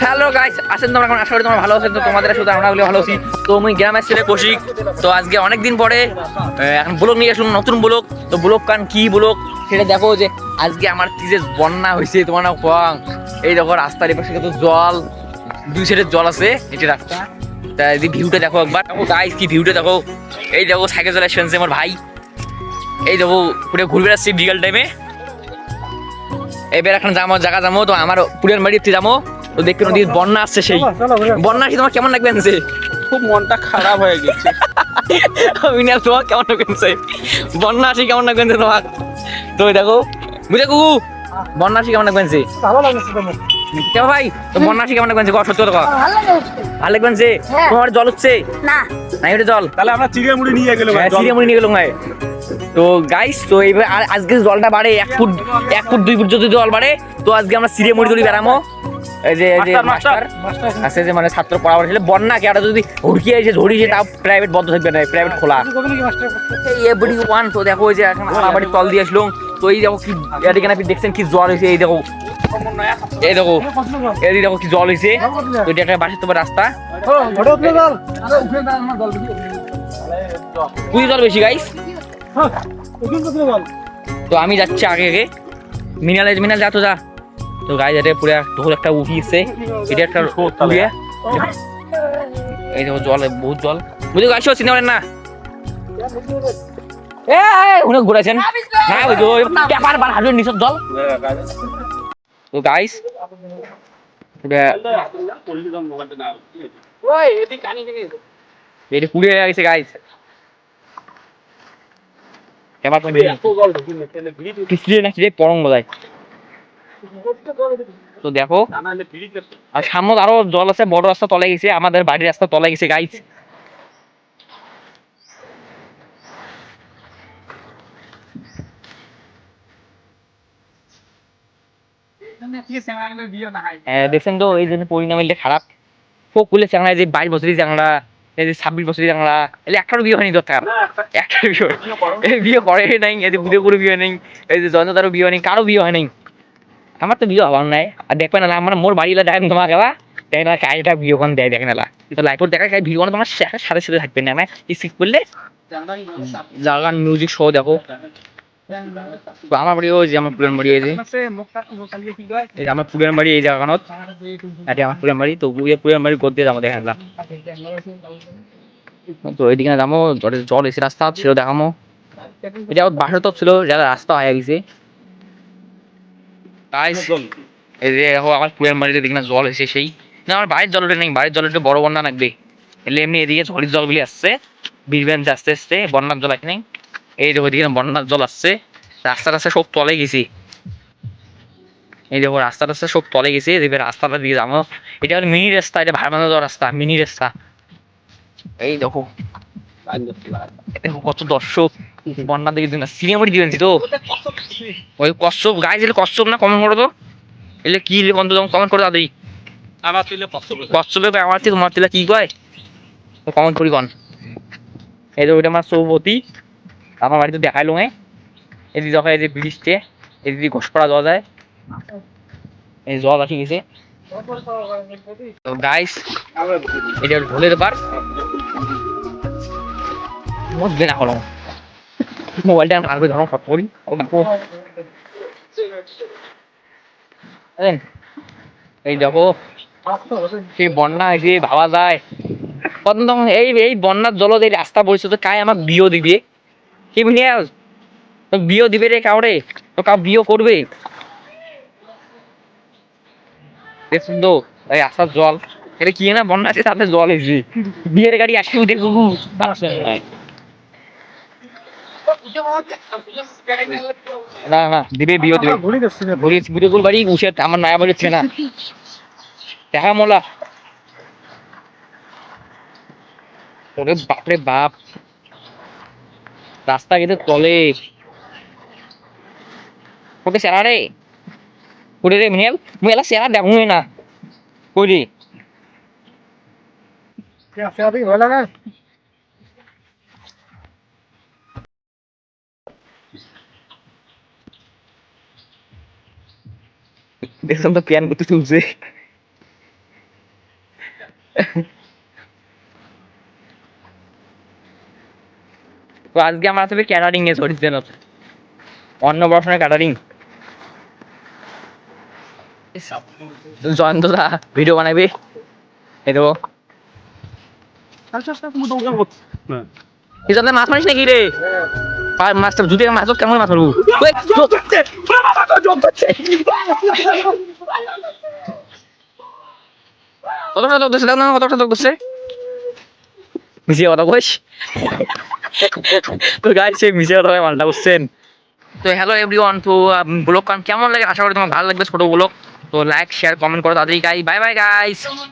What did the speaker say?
Hello guys আছেন তোমরা এখন আশা করি তোমরা ভালো আছেন। তো তোমাদের শুধু আমরা ভালো আছি। তো আমি গ্রামের ছেলে কৌশিক। তো আজকে অনেক দিন পরে এখন ব্লগ নিয়ে আসলাম, নতুন ব্লগ। তো ব্লগ কান কি ব্লগ? সেটা দেখো যে আজকে আমার কি বন্যা হয়েছে, তোমার না কোয়াং এই দেখো, রাস্তার এপাশে কত জল। দুই সাইডের জল আছে এটি রাস্তা। তা এই ভিউটা দেখো একবার। দেখো গাইস কি ভিউটা দেখো। এই দেখো সাইকেল চলে আসছে আমার ভাই। এই দেখো, পুরো ঘুরবে আসছি বিকাল টাইমে এবার এখন যাব জায়গা যাব তো আমার পুরের বাড়িতে যাব তো দেখতে নদীর বন্যা আসছে সেই। বন্যা আসি তোমার কেমন লাগবে আনছে খুব মনটা খারাপ হয়ে গেছে। মিনাল তোমার কেমন লাগবে আনছে বন্যা আসি কেমন লাগবে আনছে তোমার? তো দেখো বুঝে কুকু? বন্যা আসি কেমন লাগবে আনছে ভালো লাগছে তোমার। কেমন ভাই? তো বন্যা কেমন লাগবে আনছে সত্য কথা। ভালো লাগে ভালো লাগবে হ্যাঁ। তোমার জল হচ্ছে না। নাই ওটা জল। তাহলে আমরা চিড়িয়া মুড়ি নিয়ে গেলাম হ্যাঁ, সিরিয়ামণি নিয়ে গেলাম ভাই। তো গাইস তো এইবার আজকে জলটা বাড়ে এক ফুট এক ফুট দুই ফুট যদি জল বাড়ে তো আজকে আমরা সিরিয়ামণি তুলি বেড়ামো। এই যে এই যে মাস্টার, মাস্টার। আছে যে মানে ছাত্র পড়াবার ছিল বন্যা কে যদি হুড়কি এসে ঝড়িয়েছে তাও প্রাইভেট বন্ধ থাকবে না প্রাইভেট খোলা। এভরি ওয়ান তো দেখো এই যে এখন আমার তল দিয়ে আসলাম তো এই দেখো কি এদিকে আপনি দেখছেন কি জল হয়েছে এই দেখো। এই দেখো এই দেখো কি জল হয়েছে তো এটা একটা বাসের তোমার রাস্তা। উঠলে জল বেশি গাইস তো আমি যাচ্ছি আগে আগে। মিনাল মিনাল যা তো যা। তো গাই যাতে পুরো ঢোল একটা উঠিয়েছে এটা একটা এই দেখো জল বহুত জল। বুঝে গাইছো চিন্তা করেন না? এ উনি ঘুরাইছেন? না ওই যে পেপার বার হাজুর নিচের জল তো গাইস এটা পুড়ে গেছে গাইস এবার তো পিছলে নাকি রে পরং বোঝায় তো দেখো আর সামনে আরও জল আছে বড় রাস্তা তলে গেছে আমাদের বাড়ির রাস্তা তলে গেছে গাইস দেখছেন তো এই জন্য পরিণাম এলে খারাপ যে বাইশ বছরই চাংলা এই যে ছাব্বিশ বছরই এলে একটারও বিয়ে হয়নি দরকার। একটা বিয়ে এই বিয়ে করে নাই এই যে বুড়ে করে বিয়ে নেই এই যে বিয়ে নেই কারও বিয়ে হয় নাই আমার তো বিয়ে হবার নাই। আর দেখবে না আমার মোর বাড়ি দেখেন তোমার গেলা দেখেন না কাইটা বিয়ে কোন দেয় দেখেন না তো লাইফত দেখা ভিডিও তোমার সাথে সাথে থাকবে না। স্কিপ করলে? জাগান মিউজিক শো দেখো। আমার বাড়ি ওই যে আমার পুরান বাড়ি যে এই যে আমার পুরান বাড়ি এই এটা আমার পুরান বাড়ি তো পুরান বাড়ি গদ্দে যাব দেখেন না তো এইদিকে যাব জল এসে রাস্তা ছিল দেখামো এটা বাসা তো ছিল যারা রাস্তা হয়ে গেছে তাই এই যে আমার পুরের মাটিতে দেখি না জল এসে সেই। না আমার বাড়ির জলটা নেই বাড়ির বড় বন্যা লাগবে এলে এমনি এদিকে ঝড়ির জলগুলি আসছে বীরবেঞ্চ আস্তে আস্তে বন্যার জল আসে নাই। এই দেখো না বন্যার জল আসছে রাস্তা রাস্তা সব তলে গেছি। এই দেখো রাস্তা রাস্তা সব তলে গেছে এদিকে রাস্তাটা দিয়ে যাব। এটা হলো মিনি রাস্তা এটা ভাড়া যাওয়ার রাস্তা মিনি রাস্তা। এই দেখো দেখো কত দর্শক বন্যা দেখে দিন সিনেমাটি দিবেন তো? ওই গায়ে দিলে কচ্ছপ না কমেন্ট করো তো? এলে কি বন্ধু তখন কমেন্ট করো তাড়াতাড়ি আমার তুলে কচ্ছপে আমার থেকে তোমার থেকে কি কয়? তো কমেন্ট করি কন। এই যে ওইটা আমার সৌপতি আমার বাড়িতে দেখাইলো হ্যাঁ এদিকে দেখো এই যে ব্রিজটে এদিকে ঘোষপাড়া যাওয়া যায়। এই জল আসি গেছে। তো গাইস এটা ঢোলের বার বুঝবে না হলো মোবাইলটা আমি আগে ধরো ফট করি এই, এই দেখো সেই বন্যা এসে ভাবা যায়। এই এই বন্যার জল এই রাস্তা পড়ছে তো কাই আমাকে বিয়ে দিবে। কি বুঝিয়ে তো বিয়ে দিবে রে কাউরে? তো কাউ বিয়ে করবে? দেখুন এই রাস্তার জল। এটা কি না বন্যা আছে? তাতে জল এসে বিয়ের গাড়ি আসে উঠে গুগু না না, দিবে, বিয়ে দিবে। ঘুরে ঘুরে ঘুরে বাড়ি, উঠে আমার নয়া বাড়ি না। দেখা মোলা। ওরে বাপরে বাপ। রাস্তা গেতে তলে ওকে সেরা রে ওরে রে মিনেল মুই এলা সেরা দেখুন না কই রে আপনি ভালো লাগে দেখলাম তো প্যান করতে চলছে তো আজকে আমার আসলে ক্যাটারিং এ ধরেছে না অন্নপ্রাশনের ক্যাটারিং জয়ন্ত দা ভিডিও বানাবি? এই দেবো। জন্য মাছ মারিস নাকি রে? মাছটা জুতে মাছ কেমন মাছ মারবো। কতটা দিচ্ছে? না কতটা মিশিয়ে কথা কইস। তো গাইস সে মিশে কথা মালটা বুঝছেন তো হ্যালো এভরিওয়ান তো ব্লগ কেমন লাগে? আশা করি তোমার ভালো লাগবে ছোট ব্লগ তো লাইক শেয়ার কমেন্ট করো তাড়াতাড়ি গাই বাই বাই গাইস